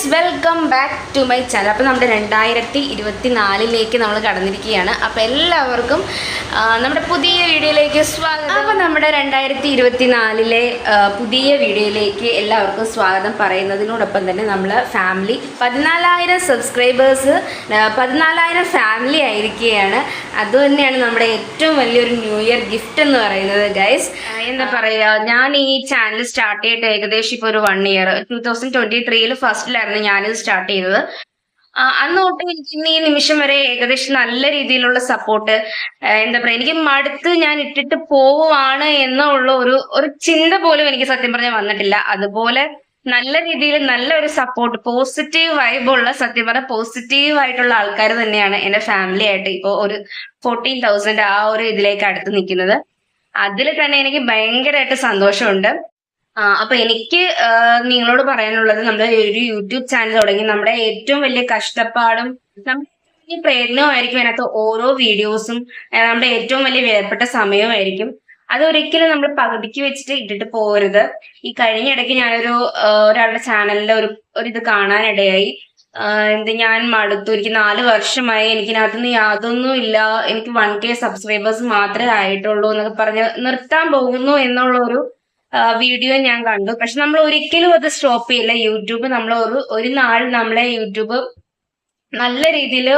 Guys welcome back to my channel അപ്പോൾ നമ്മുടെ രണ്ടായിരത്തി ഇരുപത്തി നാലിലേക്ക് നമ്മൾ കടന്നിരിക്കുകയാണ്. അപ്പോൾ എല്ലാവർക്കും നമ്മുടെ പുതിയ വീഡിയോയിലേക്ക് സ്വാഗതം. നമ്മുടെ രണ്ടായിരത്തി ഇരുപത്തി നാലിലെ പുതിയ വീഡിയോയിലേക്ക് എല്ലാവർക്കും സ്വാഗതം. പറയുന്നതിനോടൊപ്പം തന്നെ നമ്മൾ ഫാമിലി പതിനാലായിരം സബ്സ്ക്രൈബേഴ്സ് പതിനാലായിരം ഫാമിലി ആയിരിക്കുകയാണ്. അതുതന്നെയാണ് നമ്മുടെ ഏറ്റവും വലിയൊരു ന്യൂ ഇയർ ഗിഫ്റ്റ് എന്ന് പറയുന്നത് ഗൈസ് എന്താ പറയുക ഞാൻ ഈ ചാനൽ സ്റ്റാർട്ട് ചെയ്തിട്ട് ഏകദേശം ഇപ്പോൾ ഒരു one year two thousand twenty ത്രീയിൽ ഫസ്റ്റിലായിരുന്നു ഞാനിത് സ്റ്റാർട്ട് ചെയ്തത്. ആ, അന്ന് തൊട്ട് എനിക്ക് ഇന്ന് ഈ നിമിഷം വരെ ഏകദേശം നല്ല രീതിയിലുള്ള സപ്പോർട്ട് എന്താ പറയാ എനിക്ക് മടുത്ത് ഞാൻ ഇട്ടിട്ട് പോവാണ് എന്നുള്ള ഒരു ഒരു ചിന്ത പോലും എനിക്ക് സത്യം പറഞ്ഞാൽ വന്നിട്ടില്ല. അതുപോലെ നല്ല രീതിയിൽ നല്ല ഒരു സപ്പോർട്ട് പോസിറ്റീവ് വൈബുള്ള സത്യം പറഞ്ഞ പോസിറ്റീവ് ആയിട്ടുള്ള ആൾക്കാർ തന്നെയാണ് എന്റെ ഫാമിലി ആയിട്ട് ഇപ്പോൾ ഒരു ഫോർട്ടീൻ തൗസൻഡ് ആ ഒരു ഇതിലേക്ക് അടുത്ത് നിൽക്കുന്നത്. അതിൽ തന്നെ എനിക്ക് ഭയങ്കരമായിട്ട് സന്തോഷമുണ്ട്. അപ്പൊ എനിക്ക് നിങ്ങളോട് പറയാനുള്ളത് നമ്മുടെ ഒരു യൂട്യൂബ് ചാനൽ തുടങ്ങി നമ്മുടെ ഏറ്റവും വലിയ കഷ്ടപ്പാടും പ്രയത്നമായിരിക്കും അതിനകത്ത് ഓരോ വീഡിയോസും നമ്മുടെ ഏറ്റവും വലിയ വിലപ്പെട്ട സമയമായിരിക്കും അതൊരിക്കലും നമ്മൾ പകുതിക്ക് വെച്ചിട്ട് ഇട്ടിട്ട് പോരുത് ഈ കഴിഞ്ഞ ഇടയ്ക്ക് ഞാനൊരു ഒരാളുടെ ചാനലിലെ ഒരു ഒരിത് കാണാനിടയായി. എന്ത് ഞാൻ മടുത്തു. എനിക്ക് നാല് വർഷമായി എനിക്കിനകത്തുനിന്ന് യാതൊന്നും ഇല്ല. എനിക്ക് വൺ കെ സബ്സ്ക്രൈബേഴ്സ് മാത്രമേ ആയിട്ടുള്ളൂ എന്നൊക്കെ പറഞ്ഞ് നിർത്താൻ പോകുന്നു എന്നുള്ള ഒരു വീഡിയോ ഞാൻ കണ്ടു. പക്ഷെ നമ്മൾ ഒരിക്കലും അത് സ്റ്റോപ്പ് ചെയ്യില്ല. യൂട്യൂബ് നമ്മൾ ഒരു ഒരു നാൾ നമ്മളെ യൂട്യൂബ് നല്ല രീതിയിൽ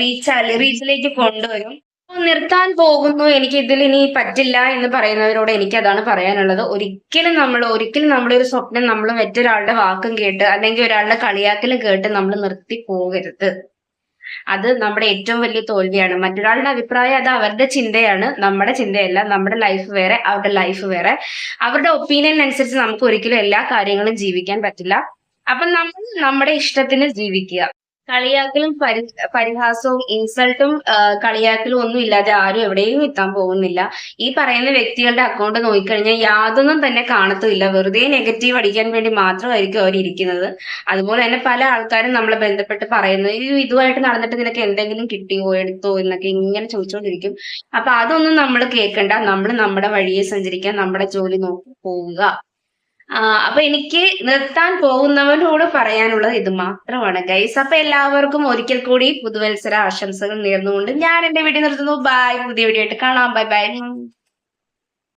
റീച്ച് റീച്ചിലേക്ക് കൊണ്ടുവരും. നിർത്താൻ പോകുന്നു. എനിക്ക് ഇതിൽ ഇനി പറ്റില്ല എന്ന് പറയുന്നവരോട് എനിക്ക് അതാണ് പറയാനുള്ളത്. ഒരിക്കലും നമ്മൾ ഒരിക്കലും നമ്മുടെ ഒരു സ്വപ്നം നമ്മൾ മറ്റൊരാളുടെ വാക്കും കേട്ട് അല്ലെങ്കിൽ ഒരാളുടെ കളിയാക്കലും കേട്ട് നമ്മൾ നിർത്തി പോകരുത്. അത് നമ്മുടെ ഏറ്റവും വലിയ തോൽവിയാണ്. മറ്റൊരാളുടെ അഭിപ്രായം അത് അവരുടെ ചിന്തയാണ്. നമ്മുടെ ചിന്തയല്ല നമ്മുടെ ലൈഫ് വേറെ അവരുടെ ലൈഫ് വേറെ. അവരുടെ ഒപ്പീനിയൻ അനുസരിച്ച് നമുക്ക് ഒരിക്കലും എല്ലാ കാര്യങ്ങളും ജീവിക്കാൻ പറ്റില്ല. അപ്പൊ നമ്മൾ നമ്മുടെ ഇഷ്ടത്തിന് ജീവിക്കുക. കളിയാക്കലും പരി പരിഹാസവും ഇൻസൾട്ടും കളിയാക്കലും ഒന്നും ഇല്ലാതെ ആരും എവിടെയും എത്താൻ പോകുന്നില്ല. ഈ പറയുന്ന വ്യക്തികളുടെ അക്കൗണ്ട് നോക്കിക്കഴിഞ്ഞാൽ യാതൊന്നും തന്നെ കാണത്തില്ല വെറുതെ നെഗറ്റീവ് അടിക്കാൻ വേണ്ടി മാത്രമായിരിക്കും അവർ ഇരിക്കുന്നത്. അതുപോലെ തന്നെ പല ആൾക്കാരും നമ്മളെ ബന്ധപ്പെട്ട് പറയുന്നത് ഇതുമായിട്ട് നടന്നിട്ട് നിനക്ക് എന്തെങ്കിലും കിട്ടിയോ എടുത്തോ എന്നൊക്കെ ഇങ്ങനെ ചോദിച്ചുകൊണ്ടിരിക്കും അപ്പൊ അതൊന്നും നമ്മൾ കേൾക്കണ്ട. നമ്മൾ നമ്മുടെ വഴിയെ സഞ്ചരിക്കാൻ നമ്മുടെ ജോലി നോക്കി പോവുക. അപ്പൊ എനിക്ക് നിർത്താൻ പോകുന്നവരോട് പറയാനുള്ളത് ഇത് മാത്രമാണ്. ഗൈസ് അപ്പൊ എല്ലാവർക്കും ഒരിക്കൽ കൂടി പുതുവത്സര ആശംസകൾ നേർന്നുകൊണ്ട് ഞാൻ എന്റെ വീഡിയോ നിർത്തുന്നു. ബൈ പുതിയ വീഡിയോ ആയിട്ട് കാണാം. Bye bye